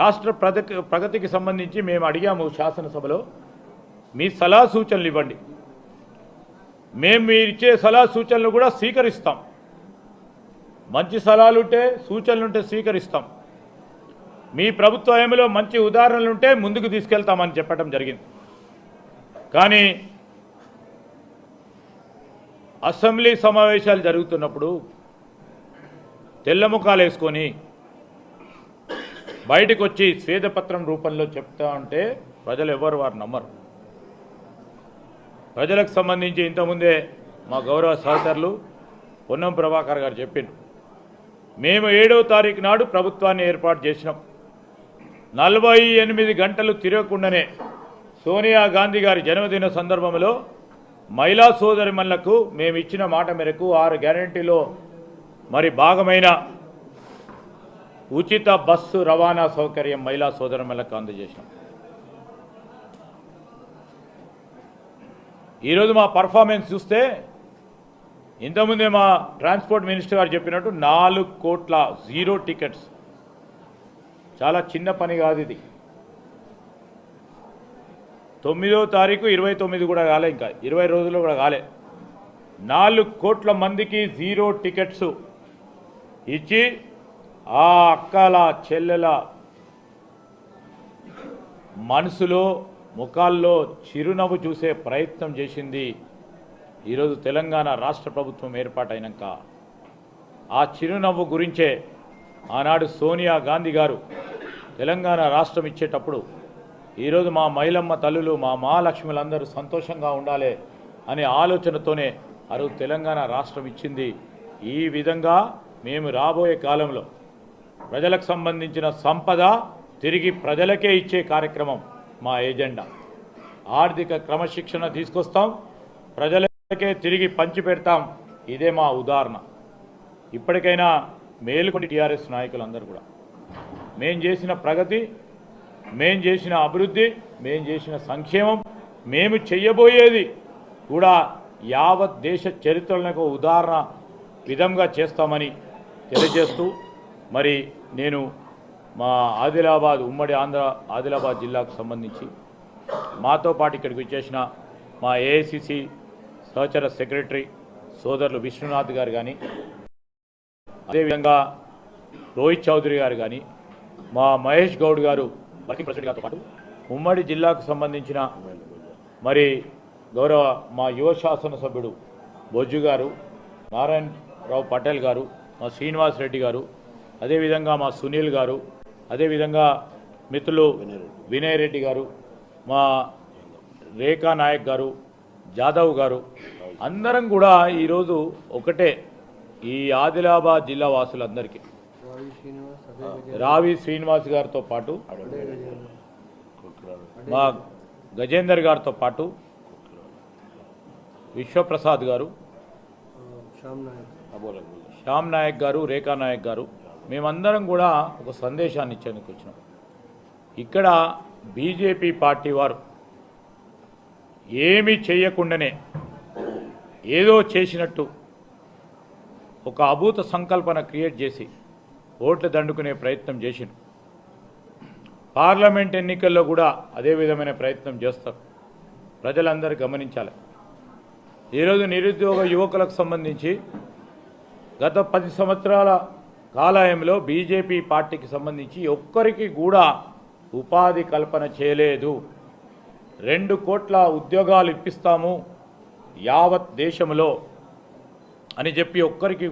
రాష్ట్ర ప్రగతికి సంబంధించి మేము అడిగాము శాసనసభలో మీ సలహా సూచనలు ఇవ్వండి. మేము మీరు ఇచ్చే సలహా సూచనలు కూడా స్వీకరిస్తాం. మంచి సలహాలు ఉంటే సూచనలు ఉంటే స్వీకరిస్తాం. మీ ప్రభుత్వ హయాంలో మంచి ఉదాహరణలు ఉంటే ముందుకు తీసుకెళ్తామని చెప్పడం జరిగింది. కానీ అసెంబ్లీ సమావేశాలు జరుగుతున్నప్పుడు తెల్లముఖాలు వేసుకొని బయటకు వచ్చి శ్వేతపత్రం రూపంలో చెప్తా ఉంటే ప్రజలు ఎవరు వారు నమ్మరు. ప్రజలకు సంబంధించి ఇంతకుముందే మా గౌరవ సహచరులు పొన్నం ప్రభాకర్ గారు చెప్పిండు మేము ఏడవ తారీఖు నాడు ప్రభుత్వాన్ని ఏర్పాటు చేసినాం. నలభై ఎనిమిది గంటలు తిరగకుండానే సోనియా గాంధీ గారి జన్మదిన సందర్భంలో మహిళా సోదరిమణులకు మేము ఇచ్చిన మాట మేరకు ఆరు గ్యారంటీలో మరి భాగమైన ఉచిత బస్సు రవాణా సౌకర్యం మహిళా సోదరమలకు అందజేసినాం ఈరోజు మా పర్ఫార్మెన్స్ చూస్తే ఇంతకుముందే మా ట్రాన్స్పోర్ట్ మినిస్టర్ గారు చెప్పినట్టు నాలుగు కోట్ల జీరో టికెట్స్ చాలా చిన్న పని కాదు ఇది. తొమ్మిదో తారీఖు ఇరవై తొమ్మిది కూడా కాలే ఇంకా. ఇరవై రోజుల్లో కూడా కాలే. నాలుగు కోట్ల మందికి జీరో టికెట్స్ ఇచ్చి ఆ అక్కల చెల్లెల మనసులో ముఖాల్లో చిరునవ్వు చూసే ప్రయత్నం చేసింది ఈరోజు తెలంగాణ రాష్ట్ర ప్రభుత్వం ఏర్పాటైనాక. ఆ చిరునవ్వు గురించే ఆనాడు సోనియా గాంధీ గారు తెలంగాణ రాష్ట్రం ఇచ్చేటప్పుడు ఈరోజు మా మైలమ్మ తల్లులు మా మహాలక్ష్ములందరూ సంతోషంగా ఉండాలి అనే ఆలోచనతోనే ఆ తెలంగాణ రాష్ట్రం ఇచ్చింది. ఈ విధంగా మేము రాబోయే కాలంలో ప్రజలకు సంబంధించిన సంపద తిరిగి ప్రజలకే ఇచ్చే కార్యక్రమం మా ఏజెండా. ఆర్థిక క్రమశిక్షణ తీసుకొస్తాం ప్రజలకే తిరిగి పంచిపెడతాం ఇదే మా ఉదాహరణ. ఇప్పటికైనా మేలుకొని టీఆర్ఎస్ నాయకులందరూ కూడా. మేం చేసిన ప్రగతి మేం చేసిన అభివృద్ధి మేం చేసిన సంక్షేమం మేము చెయ్యబోయేది కూడా యావత్ దేశ చరిత్రలకు ఉదాహరణ విధంగా చేస్తామని తెలియజేస్తూ మరి నేను మా ఆదిలాబాద్ ఉమ్మడి ఆంధ్ర ఆదిలాబాద్ జిల్లాకు సంబంధించి మాతో పాటు ఇక్కడికి వచ్చేసిన మా ఏఐసిసి సహచర సెక్రటరీ సోదరులు విష్ణునాథ్ గారు కానీ అదేవిధంగా రోహిత్ చౌదరి గారు కానీ మా మహేష్ గౌడ్ గారు వర్కింగ్ ప్రెసిడెంట్ గారితో పాటు ఉమ్మడి జిల్లాకు సంబంధించిన మరి గౌరవ మా యువ శాసనసభ్యుడు బొజ్జు గారు నారాయణరావు పటేల్ గారు మా శ్రీనివాస్ రెడ్డి గారు అదేవిధంగా మా సునీల్ గారు అదేవిధంగా మిత్రులు వినయ్ రెడ్డి గారు మా రేఖా నాయక్ గారు జాదవ్ గారు అందరం కూడా ఈరోజు ఒకటే ఈ ఆదిలాబాద్ జిల్లా వాసులందరికీ. రావి శ్రీనివాస్ గారితో పాటు మా గజేందర్ గారితో పాటు విశ్వప్రసాద్ గారు శ్యామ్ నాయక్ గారు రేఖా నాయక్ గారు మేమందరం కూడా ఒక సందేశాన్ని ఇచ్చేందుకు వచ్చినాం. ఇక్కడ బీజేపీ పార్టీ వారు ఏమీ చేయకుండానే ఏదో చేసినట్టు ఒక అభూత సంకల్పన క్రియేట్ చేసి ఓట్లు దండుకునే ప్రయత్నం చేసిండు పార్లమెంట్ ఎన్నికల్లో కూడా అదే విధమైన ప్రయత్నం చేస్తారు. ప్రజలందరూ గమనించాలి. ఈరోజు నిరుద్యోగ యువకులకు సంబంధించి గత పది సంవత్సరాల కాలాయంలో బీజేపీ పార్టీకి సంబంధించి ఒక్కరికి కూడా ఉపాధి కల్పన చేయలేదు. రెండు కోట్ల ఉద్యోగాలు ఇప్పిస్తాము యావత్ దేశంలో అని చెప్పి ఒక్కరికి